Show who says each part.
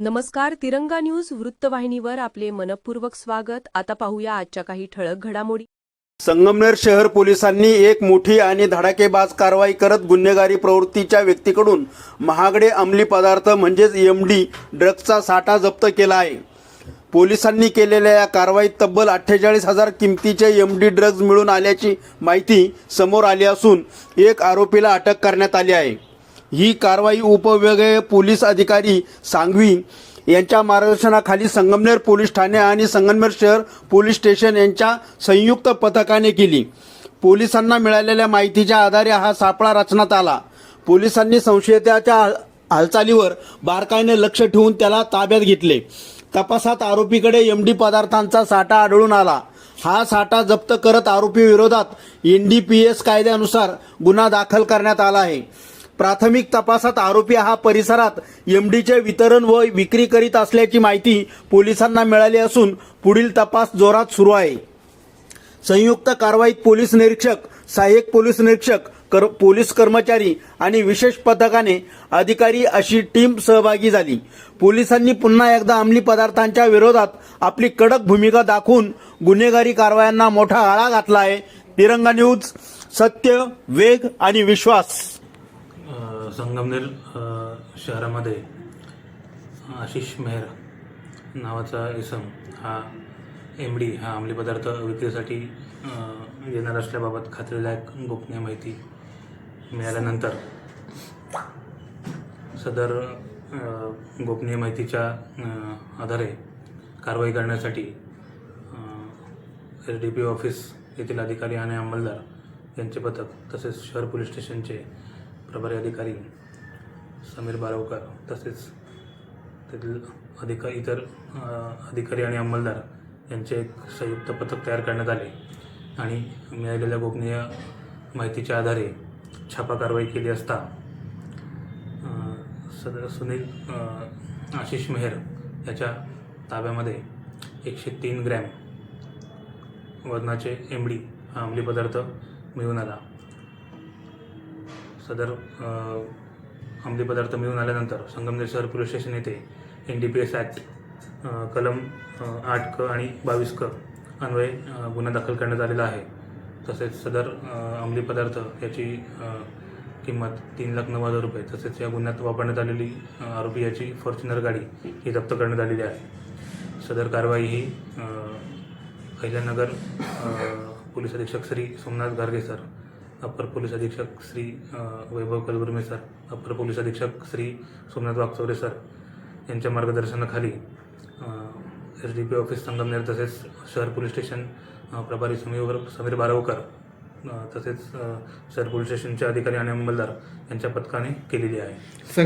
Speaker 1: नमस्कार तिरंगा न्यूज वृत्तवाहिनीवर आपले मनपूर्वक स्वागत. आता पाहूया आजच्या काही ठळक घडामोडी.
Speaker 2: संगमनेर शहर पोलिसांनी एक मोठी आणि धडाकेबाज कारवाई करत गुन्हेगारी प्रवृत्तीच्या व्यक्तीकडून महागडे अंमली पदार्थ म्हणजेच एम डी ड्रग्जचा साठा जप्त केला आहे. पोलिसांनी केलेल्या या कारवाईत तब्बल अठ्ठेचाळीस हजार किमतीचे एम डी ड्रग्ज मिळून आल्याची माहिती समोर आली असून एक आरोपीला अटक करण्यात आली आहे. ही कारवाई उपविभागीय पोलीस अधिकारी सांगवी यांच्या मार्गदर्शनाखाली संगमनेर पोलीस ठाणे आणि संगमनेर शहर पोलीस स्टेशन यांच्या संयुक्त पथकाने केली. पोलिसांना मिळालेल्या माहितीच्या आधारे हा सापळा रचण्यात आला. पोलिसांनी संशयिताच्या हालचालीवर बारकाईने लक्ष ठेवून त्याला ताब्यात घेतले. तपासात आरोपीकडे एम डी पदार्थांचा साठा आढळून आला. हा साठा जप्त करत आरोपी विरोधात एन डी पी एस कायद्यानुसार गुन्हा दाखल करण्यात आला आहे. प्राथमिक तपासात आरोपी हा परिसरात एमडीचे वितरण व विक्री करीत असल्याची माहिती पोलिसांना मिळाली असून पुढील तपास जोरात सुरू आहे. संयुक्त कारवाईत पोलीस निरीक्षक सहाय्यक पोलीस निरीक्षक कर पोलीस कर्मचारी आणि विशेष पथकाने अधिकारी अशी टीम सहभागी झाली. पोलिसांनी पुन्हा एकदा अंमली पदार्थांच्या विरोधात आपली कडक भूमिका दाखवून गुन्हेगारी कारवायांना मोठा आळा घातला आहे. तिरंगा न्यूज सत्य वेग आणि विश्वास.
Speaker 3: संगमनेर शहरामध्ये आशिष मेहर नावाचा इसम हा एम डी हा अंमली पदार्थ विक्रीसाठी येणार असल्याबाबत खात्रीलायक गोपनीय माहिती मिळाल्यानंतर सदर गोपनीय माहितीच्या आधारे कारवाई करण्यासाठी एस डी पी ऑफिस येथील अधिकारी आणि अंमलदार यांचे पथक तसेच शहर पोलीस स्टेशनचे प्रभारी अधिकारी समीर बारवकर तसेच तेथील अधिका इतर अधिकारी आणि अंमलदार यांचे एक संयुक्त पथक तयार करण्यात आले आणि मिळालेल्या गोपनीय माहितीच्या आधारे छापा कारवाई केली असता सदर सद सुनील आशिष मेहर याच्या ताब्यामध्ये एकशे तीन ग्रॅम वजनाचे एमडी हा अंमली पदार्थ मिळून आला. सदर अंमली पदार्थ मिळून आल्यानंतर संगमनेर शहर पोलीस स्टेशन येथे N D P S act कलम आठ क आणि बावीस क अन्वये गुन्हा दाखल करण्यात आलेला आहे. तसेच सदर अंमली पदार्थ याची किंमत तीन लाख नऊ हजार रुपये. तसेच या गुन्ह्यात वापरण्यात आलेली आरोपी याची फॉर्च्युनर गाडी ही जप्त करण्यात आलेली आहे. सदर कारवाई ही अहिल्यानगर पोलीस अधीक्षक Shri Somnath Garge sir upper police अधीक्षक Shri Vaibhav Kalgurme sir upper police अधीक्षक श्री सोमनाथ वागचौरे सर यांच्या मार्गदर्शनाखाली S D P office Sangamner तसेच शहर पोलीस स्टेशन प्रभारी समीर समीर बारवकर तसेच शहर पोलीस स्टेशनचे अधिकारी आणि अंमलदार यांच्या पथकाने केलेली आहे.